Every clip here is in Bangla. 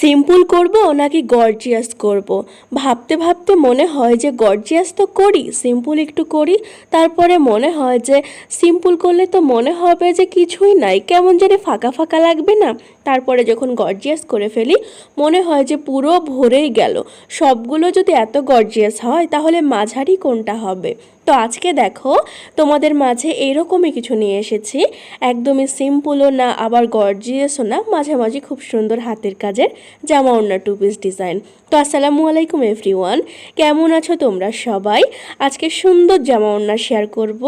সিম্পল করব নাকি গর্জিয়াস করব? ভাবতে ভাবতে মনে হয় যে গর্জিয়াস তো করি, সিম্পল একটু করি, তারপরে মনে হয় যে সিম্পল করলে তো মনে হবে যে কিছুই নাই, কেমন জানি ফাঁকা ফাঁকা লাগবে না। তারপরে যখন গর্জিয়াস করে ফেলি, মনে হয় যে পুরো ভরেই গেল। সবগুলো যদি এত গর্জিয়াস হয়, তাহলে মাঝারি কোনটা হবে? তো আজকে দেখো, তোমাদের মাঝে এইরকমই কিছু নিয়ে এসেছি। একদমই সিম্পলও না, আবার গর্জিয়াসও না, মাঝামাঝি খুব সুন্দর হাতের কাজের জামা ওড়না টু পিস ডিজাইন তো আসসালামু আলাইকুম এভরিওয়ান কেমন আছো তোমরা সবাই? আজকে সুন্দর জামা ওড়না শেয়ার করব।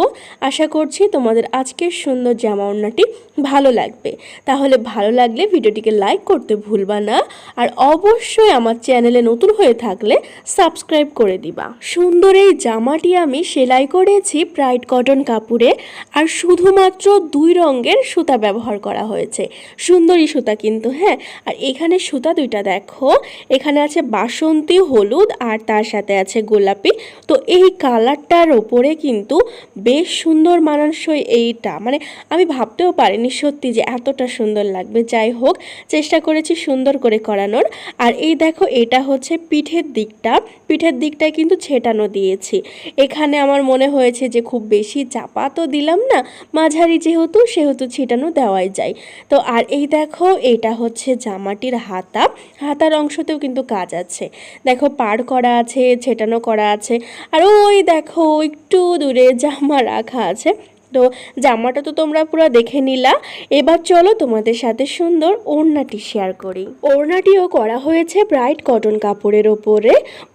আশা করছি তোমাদের আজকের সুন্দর জামা ওড়নাটি ভালো লাগবে। তাহলে ভালো লাগলে ভিডিওটিকে লাইক করতে ভুলবা না, আর অবশ্যই আমার চ্যানেলে নতুন হয়ে থাকলে সাবস্ক্রাইব করে দিবা। সুন্দর এই জামাটি আমি সেলাই করেছি ব্রাইট কটন কাপড়ে আর শুধুমাত্র দুই রঙের সুতা ব্যবহার করা হয়েছে। সুন্দরী সুতা কিন্তু হ্যাঁ? আর এখানে সুতা দুইটা দেখো। এখানে আছে বাসন্তী, হলুদ আর তার সাথে আছে গোলাপি। তো এই কালারটার ওপরে কিন্তু বেশ সুন্দর মানানসই এইটা। মানে আমি ভাবতেও পারিনি সত্যি যে এতটা সুন্দর লাগবে। যাই হোক, চেষ্টা করেছি সুন্দর করে করানোর। আর এই দেখো, এটা হচ্ছে পিঠের দিকটা। পিঠের দিকটায় কিন্তু ছেটানো দিয়েছি। এখানে আমার মনে হয়েছে যে খুব বেশি চাপা তো দিলাম না, মাঝারি যেহেতু সেহেতু ছিটানো দেওয়াই যায়। তো আর এই দেখো, এটা হচ্ছে জামাটির হাতা, হাতার অংশতেও কিন্তু কাজ আছে। দেখো, পার করা আছে, ছেটানো করা আছে, আর ওই দেখো, একটু দূরে জামা রাখা আছে। তো জামাটা তো তোমরা পুরো দেখে নিলা। এবার চলো তোমাদের সাথে সুন্দর ওড়নাটি শেয়ার করি। ওড়নাটিও করা হয়েছে ব্রাইট কটন কাপড়ের ওপরে।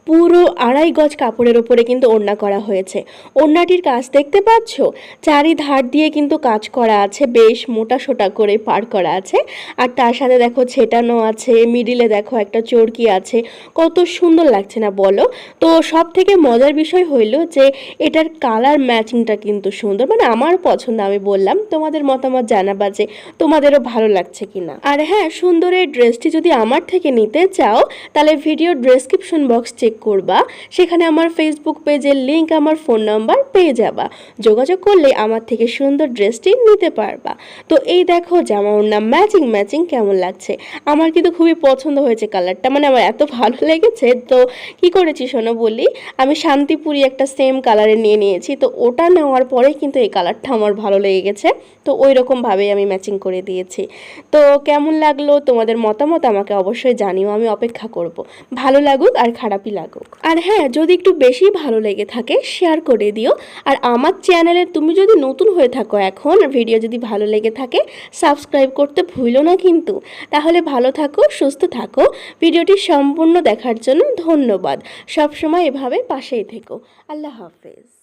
পুরো আড়াই গজ কাপড়ের ওপরে কিন্তু ওড়না করা হয়েছে। ওড়নাটির কাজ দেখতে পাচ্ছ? চারি ধার দিয়ে কিন্তু কাজ করা আছে, বেশ মোটা সোটা করে পার করা আছে। আর তার সাথে দেখো ছেটানো আছে মিডিলে দেখো একটা চরকি আছে। কত সুন্দর লাগছে না বলো? তো সব থেকে মজার বিষয় হইল যে এটার কালার ম্যাচিংটা কিন্তু সুন্দর। মানে আমার পছন্দ আমি বললাম তোমাদের মতামত জানাবা যে তোমাদেরও ভালো লাগছে কিনা। আর হ্যাঁ সুন্দর এই ড্রেসটি যদি আমার থেকে নিতে চাও, তাহলে ভিডিও ডেসক্রিপশন বক্স চেক করবা। সেখানে আমার ফেসবুক পেজের লিংক আমার ফোন নাম্বার পেয়ে যাবা। যোগাযোগ করলে আমার থেকে সুন্দর ড্রেসটি নিতে পারবা। তো এই দেখো জামা ওড়না ম্যাচিং ম্যাচিং কেমন লাগছে। আমার কিন্তু খুবই পছন্দ হয়েছে কালারটা মানে আমার এত ভালো লেগেছে। তো কি করেছি শোনো বলি, আমি শান্তিপুরি একটা সেম কালারে নিয়ে নিয়েছি। তো ওটা নেওয়ার পরে কিন্তু এই কালারটা আমার ভালো লেগে গেছে। তো ওই রকমভাবেই আমি ম্যাচিং করে দিয়েছি। তো কেমন লাগল? তোমাদের মতামত আমাকে অবশ্যই জানিও, আমি অপেক্ষা করব। ভালো লাগুক আর খারাপই লাগুক। আর হ্যাঁ যদি একটু বেশি ভালো লেগে থাকে শেয়ার করে দিও। আর আমার চ্যানেলে তুমি যদি নতুন হয়ে থাকো এখন ভিডিও যদি ভালো লেগে থাকে সাবস্ক্রাইব করতে ভুলো না কিন্তু। তাহলে ভালো থাকো, সুস্থ থাকো। ভিডিওটি সম্পূর্ণ দেখার জন্য ধন্যবাদ। সবসময় এভাবে পাশেই থেকো। আল্লাহ হাফেজ।